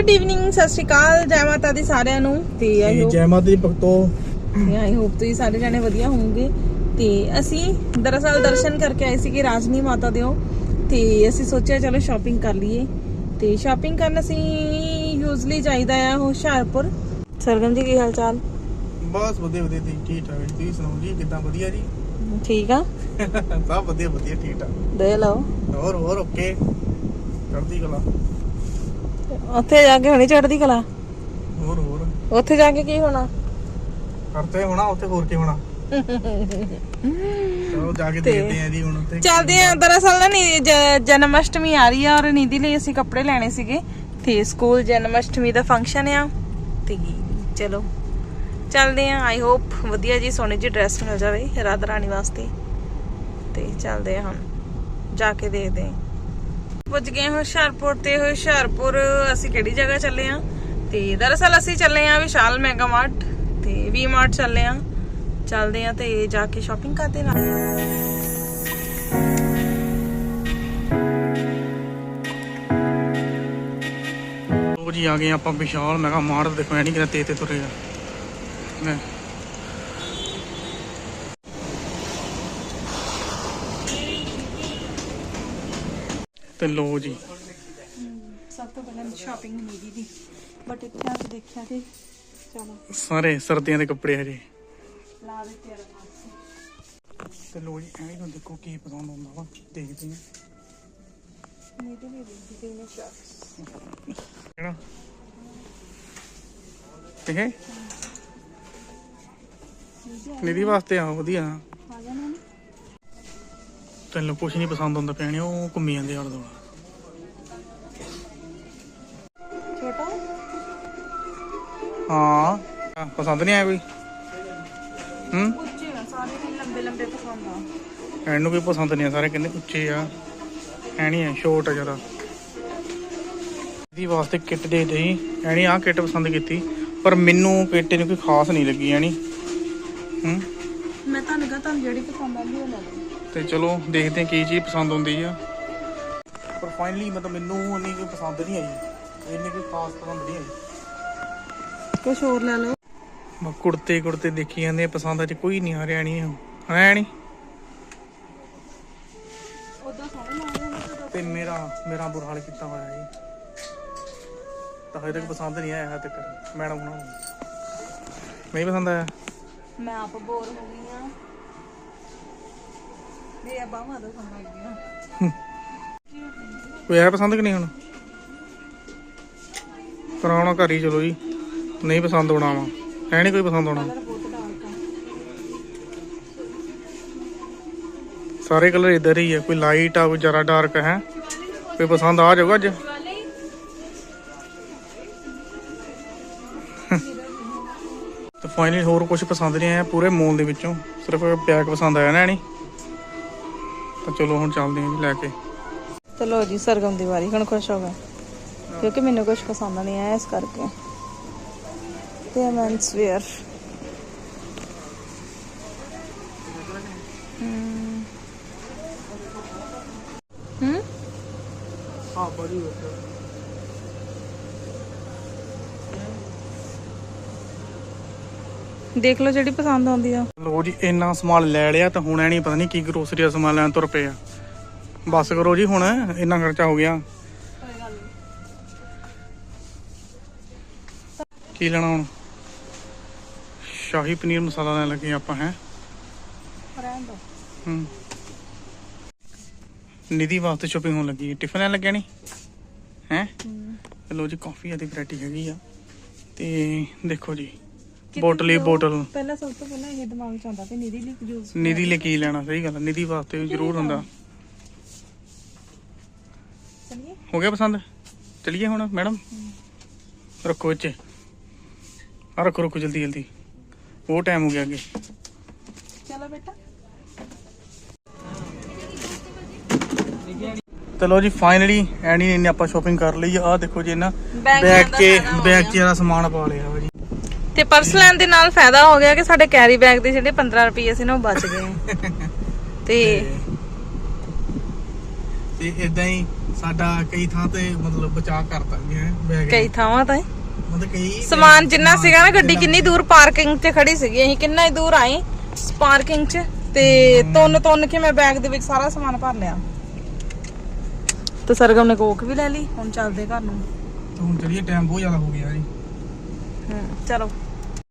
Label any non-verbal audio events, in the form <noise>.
Good evening ਸਤਿ ਸ਼੍ਰੀ ਅਕਾਲ ਜੈ ਮਾਤਾ ਦੀ ਸਾਰਿਆਂ ਨੂੰ। ਤੇ ਆਈ ਹੋਪ ਜੈ ਮਾਤਾ ਦੀ ਭਗਤੋ। ਆਈ ਹੋਪ ਤੁਸੀਂ ਸਾਰੇ ਜਣੇ ਵਧੀਆ ਹੋਵੋਗੇ। ਤੇ ਅਸੀਂ ਦਰਅਸਲ ਦਰਸ਼ਨ ਕਰਕੇ ਆਏ ਸੀਗੇ ਰਾਜਨੀ ਮਾਤਾ ਦੇ ਤੇ ਅਸੀਂ ਸੋਚਿਆ ਚਲੋ ਸ਼ਾਪਿੰਗ ਕਰ ਲਈਏ। ਤੇ ਸ਼ਾਪਿੰਗ ਕਰਨ ਅਸੀਂ ਯੂਜ਼ਲੀ ਜਾਈਦਾ ਆ ਹੁਸ਼ਿਆਰਪੁਰ। ਸਰਗਮ ਜੀ ਕੀ ਹਾਲ ਚਾਲ? ਬਸ ਵਧੀਆ ਵਧੀਆ ਠੀਕ ਠੀਕ ਤੁਸੀਂ ਸੁਣਾਓ ਜੀ ਕਿੱਦਾਂ ਵਧੀਆ ਜੀ? ਠੀਕ ਆ। <laughs> ਸਭ ਵਧੀਆ ਵਧੀਆ ਠੀਕ ਠਾਕ। ਦੇ ਲਓ। ਹੋਰ ਹੋਰ ਓਕੇ ਕਰਦੀ ਕਲਾ। ਉੱਥੇ ਜਾ ਕੇ ਹੁਣੀ ਚੜਦੀ ਕਲਾ? ਹੋਰ ਹੋਰ। ਉੱਥੇ ਜਾ ਕੇ ਕੀ ਹੋਣਾ? ਕਰਤੇ ਹੋਣਾ ਉੱਥੇ ਹੋਰ ਕੀ ਹੋਣਾ? ਚਲੋ ਜਾ ਕੇ ਤੇ- ਦੇਖਦੇ ਆਂ ਜੀ ਹੁਣ ਉੱਥੇ ਚੱਲਦੇ ਆ ਦਰਅਸਲ ਨਾ ਨੀ- ਜਨਮ ਅਸ਼ਟਮੀ ਆ ਰਹੀ ਆ ਔਰ ਨਿਧੀ ਲਈ ਅਸੀਂ ਕੱਪੜੇ ਲੈਣੇ ਸੀਗੇ। ਤੇ ਸਕੂਲ ਜਨਮ ਅਸ਼ਟਮੀ ਦਾ ਫੰਕਸ਼ਨ ਆ। ਤੇ ਚਲੋ ਚੱਲਦੇ ਆ ਆਈ ਹੋਪ ਵਧੀਆ ਜੀ ਸੋਹਣੀ ਜੀ ਡਰੈਸ ਮਿਲ ਜਾਵੇ ਰਾਧਾ ਰਾਣੀ ਵਾਸਤੇ। ਤੇ ਚੱਲਦੇ ਆ ਹੁਣ। ਜਾ ਕੇ ਦੇਖਦੇ ਆ ਪੁੱਜ ਗਏ ਹਾਂ ਹੁਸ਼ਿਆਰਪੁਰ ਤੇ ਹੁਸ਼ਿਆਰਪੁਰ, ਅਸੀਂ ਕਿਹੜੀ ਜਗ੍ਹਾ ਚੱਲੇ ਆ ਤੇ ਦਰਅਸਲ ਅਸੀਂ ਚੱਲੇ ਆ ਵਿਸ਼ਾਲ ਮੈਗਾ ਮਾਰਟ ਤੇ ਵੀ ਮਾਰਟ ਚੱਲੇ ਆ ਚੱਲਦੇ ਆ ਤੇ ਜਾ ਕੇ ਸ਼ਾਪਿੰਗ ਕਰਦੇ ਨਾਲ ਉਹ ਜੀ, ਆ ਗਏ ਆਪਾਂ ਵਿਸ਼ਾਲ ਮੈਂ ਕਿਹਾ ਮਾਰ ਦੇਖੋ ਐ ਨਹੀਂ ਕਿਤੇ ਤੇ ਤੇ ਤੁਰੇ ਆ। ਤੇ ਲੋ ਜੀ। ਸਭ ਤੋਂ ਪਹਿਲਾਂ ਸ਼ਾਪਿੰਗ ਨੀਦੀ ਦੀ ਬਟ ਇੱਥੇ ਆ ਕੇ ਦੇਖਿਆ ਤੇ ਚਲੋ। ਸਾਰੇ ਸਰਦੀਆਂ ਦੇ ਕੱਪੜੇ ਹਜੇ। ਲਾ ਦਿੱਤੇ ਆ ਤੇ ਲੋ ਜੀ ਐਂ ਨੂੰ ਦੇਖੋ ਕੀ ਪਸੰਦ ਆਉਂਦਾ ਵਾ ਦੇਖਦੇ ਹਾਂ। ਨੀਦੀ ਵੀ ਦੇਖਦੀ ਤੇ ਮੈਂ ਸ਼ਾਪਸ ਕਿਹੜਾ? ਠੀਕ ਹੈ ਨਿਧੀ ਵਾਸਤੇ ਆ ਵਧੀਆ। ਤੈਨੂੰ ਕੁਝ ਨਹੀਂ ਪਸੰਦ ਆਉਂਦਾ ਪਿਆਣੇ ਉਹ ਘੁੰਮੀ ਜਾਂਦੇ ਆਲੇ ਦੁਆਲੇ। ਛੋਟਾ? ਹਾਂ। ਆ, ਪਸੰਦ ਨਹੀਂ ਆਇਆ ਕੋਈ? ਹੂੰ? ਉੱਚੇ ਆ ਸਾਰੇ ਹੀ ਲੰਬੇ ਲੰਬੇ ਪਸੰਦ ਆ। ਇਹਨੂੰ ਕੋਈ ਪਸੰਦ ਨਹੀਂ ਆ ਸਾਰੇ ਕਹਿੰਦੇ ਉੱਚੇ ਆ। ਐ ਨਹੀਂ ਹੈ ਸ਼ੋਰਟ ਆ ਜਰਾ ਇਹਦੀ ਵਾਸਤੇ ਕਿੱਟ ਦੇ ਦੇ ਐਣੀ ਆ ਕਿੱਟ ਪਸੰਦ ਕੀਤੀ ਪਰ ਮੈਨੂੰ ਕਿੱਟ ਨੂੰ ਕੋਈ ਖਾਸ ਨਹੀਂ ਲੱਗੀ ਐਣੀ ਹੂੰ? ਮੈਂ ਤੁਹਾਨੂੰ ਕਹਾਂ ਤੁਹਾਨੂੰ ਜਿਹੜੀ ਪਸੰਦ ਆਉਂਦੀ ਉਹ ਲੈ ਲਓ। ਤੇ ਚਲੋ ਦੇਖਦੇ ਹਾਂ ਕੀ ਚੀਜ਼ ਪਸੰਦ ਆਉਂਦੀ ਆ। ਪਰ ਫਾਈਨਲੀ ਮਤਲਬ ਮੈਨੂੰ ਇੰਨੀ ਕੋਈ ਪਸੰਦ ਨਹੀਂ ਆਈ। ਇੰਨੀ ਕੋਈ ਖਾਸ ਪਸੰਦ ਨਹੀਂ ਆਈ। ਕੁਝ ਹੋਰ ਲੈ ਲਓ। ਮੈਂ ਕੁੜਤੇ ਕੁੜਤੇ ਦੇਖੀ ਜਾਂਦੇ ਆ, ਪਸੰਦ ਅੱਜ ਕੋਈ ਨਹੀਂ ਆ ਰਿਹਾ ਨਹੀਂ ਹੈ ਨਹੀਂ ਤੇ ਮੇਰਾ ਮੇਰਾ ਬੁਰਾ ਹਾਲ ਕੀਤਾ ਹੋਇਆ ਜੀ? ਤਾਂ ਹਜੇ ਤੱਕ ਪਸੰਦ ਨਹੀਂ ਆਇਆ ਹਜੇ ਤੱਕ। ਮੈਡਮ ਹੁਣਾਂ। ਨੂੰ ਨਹੀਂ ਪਸੰਦ ਆਇਆ? ਮੈਂ ਆਪ ਬੋਰ ਹੋ ਗਈ ਆ ਮੇਰੀਆਂ ਬਾਹਾਂ ਕੋਈ ਪਸੰਦ ਕਿ ਨਹੀਂ ਹੁਣ? ਕਰਾਉਣਾ ਘਰ ਹੀ ਚਲੋ ਜੀ। ਨਹੀਂ ਪਸੰਦ ਆਉਣਾ ਵਾ। ਹੈ ਨਹੀਂ ਕੋਈ ਪਸੰਦ ਆਉਣਾ ਸਾਰੇ ਕਲਰ ਇਧਰ ਹੀ ਆ। ਕੋਈ ਲਾਈਟ ਆ ਕੋਈ ਜਰਾ ਡਾਰਕ ਹੈ? ਕੋਈ ਪਸੰਦ ਆ ਜਾਊਗਾ ਅੱਜ? ਤੇ ਫਾਈਨਲੀ ਹੋਰ ਕੁਝ ਪਸੰਦ ਨਹੀਂ ਆਇਆ। ਪੂਰੇ ਮੋਲ ਦੇ ਵਿੱਚੋਂ। ਸਿਰਫ ਬੈਗ ਪਸੰਦ ਆਇਆ ਨਾ ਨਹੀਂ ਤਾਂ ਚਲੋ ਹੁਣ ਚੱਲਦੇ ਹਾਂ ਜੀ ਲੈ ਕੇ। ਚਲੋ ਜੀ ਸਰਗਮ ਦੀ ਵਾਰੀ ਹੁਣ ਖੁਸ਼ ਹੋ ਕਿਉਂਕਿ ਮੈਨੂੰ ਕੁਝ ਪਸੰਦ ਨਹੀਂ ਆਇਆ ਇਸ ਕਰਕੇ। ਤੇ ਮੈਂਸ ਵੇਅਰ ਹੂੰ। ਹਾਂ? ਬੜੀ ਦੇਖ ਲਓ ਜਿਹੜੀ ਪਸੰਦ ਆਉਂਦੀ ਆ। ਲੋ ਜੀ ਇੰਨਾ ਸਮਾਨ ਲੈ ਲਿਆ ਤਾਂ ਹੁਣ ਐ ਨਹੀਂ ਪਤਾ ਨਹੀਂ ਕੀ ਗਰੋਸਰੀ ਦਾ ਸਮਾਨ ਲੈਣ ਤੁਰ ਪਏ ਆ। ਬਸ ਕਰੋ ਜੀ ਹੁਣ ਇੰਨਾ ਖਰਚਾ ਹੋ ਗਿਆ। ਕੀ ਲੈਣਾ ਹੁਣ? ਸ਼ਾਹੀ ਪਨੀਰ ਮਸਾਲਾ ਲੈਣ ਲੱਗੇ ਆਪਾਂ ਹੈ? ਰਹਿਣ ਦੋ। ਹੂੰ। ਨਿਧੀ ਵਾਸਤੇ ਸ਼ੋਪਿੰਗ ਹੋਣ ਲੱਗੀ ਟਿਫਨ ਲੈਣ ਲੱਗਿਆ ਨਹੀਂ ਹੈ? ਲੋ ਜੀ ਕਾਫੀ ਦੀ ਵੈਰਾਈਟੀ ਹੈਗੀ ਆ। ਤੇ ਦੇਖੋ ਜੀ ਬੋਟਲ ਹੀ ਬੋਟਲ ਪਹਿਲਾਂ ਸਭ ਤੋਂ ਪਹਿਲਾਂ ਇਹ ਦਿਮਾਗ ਚ ਆਉਂਦਾ ਕਿ ਨੀਦੀ ਲਈ ਜੂਸ ਨਿਧੀ ਲਈ ਕੀ ਲੈਣਾ ਸਹੀ ਗੱਲ ਆ, ਨਿਧੀ ਵਾਸਤੇ ਜ਼ਰੂਰ ਹੁੰਦਾ। ਚਲਿਏ। ਹੋ ਗਿਆ ਪਸੰਦ? ਚਲਿਏ ਹੁਣ ਮੈਡਮ। ਰੱਖੋ ਇੱਥੇ। ਆ ਰੱਖੋ ਰੱਖੋ ਜਲਦੀ ਜਲਦੀ। ਉਹ ਟਾਈਮ ਹੋ ਗਿਆ ਅੱਗੇ। ਚਲੋ ਬੇਟਾ। ਚਲੋ ਜੀ ਫਾਈਨਲੀ ਐਨੀ ਨੇ ਆਪਾਂ ਸ਼ਾਪਿੰਗ ਕਰ ਲਈ ਆ। ਦੇਖੋ ਜੀ ਨਾ ਬੈਗ 'ਚ ਬੈਗ। 'ਚ ਇਹਦਾ ਸਮਾਨ ਪਾ ਲਿਆ ਵਾ ਜੀ। ਤੇ ਪਰਸ ਲੈਣ ਦੇ ਨਾਲ ਫਾਇਦਾ ਹੋ ਗਿਆ ਕਿ ਸਾਡੇ ਕੈਰੀ ਬੈਗ ਦੇ ਜਿਹੜੇ 15 ਰੁਪਏ ਸੀ ਨਾ ਉਹ ਬਚ ਗਏ। <laughs> ਤੇ ਤੇ ਇਦਾਂ ਹੀ ਸਾਡਾ ਕਈ ਥਾਂ ਤੇ ਮਤਲਬ ਬਚਾਅ ਕਰਤਾ ਗਿਆ ਬੈਗ ਕਈ ਥਾਵਾਂ ਤਾਂ। ਮਤਲਬ ਕਈ ਸਮਾਨ ਜਿੰਨਾ ਸੀਗਾ ਨਾ ਗੱਡੀ ਕਿੰਨੀ ਦੂਰ ਪਾਰਕਿੰਗ 'ਚ ਖੜੀ ਸੀਗੀ ਅਸੀਂ ਕਿੰਨਾ ਹੀ ਦੂਰ ਆਏ ਪਾਰਕਿੰਗ 'ਚ ਤੇ ਤੁੰਨ ਤੁੰਨ ਕੇ ਮੈਂ ਬੈਗ ਦੇ ਵਿੱਚ ਸਾਰਾ ਸਮਾਨ ਭਰ ਲਿਆ। ਤੇ ਸਰਗਮ ਨੇ ਕੋਕ ਵੀ ਲੈ ਲਈ ਹੁਣ ਚੱਲਦੇ ਘਰ ਨੂੰ। ਹੁਣ ਚਲੀਏ ਟਾਈਮ ਬਹੁਤ ਜ਼ਿਆਦਾ ਹੋ ਗਿਆ ਜੀ। ਹੂੰ ਚਲੋ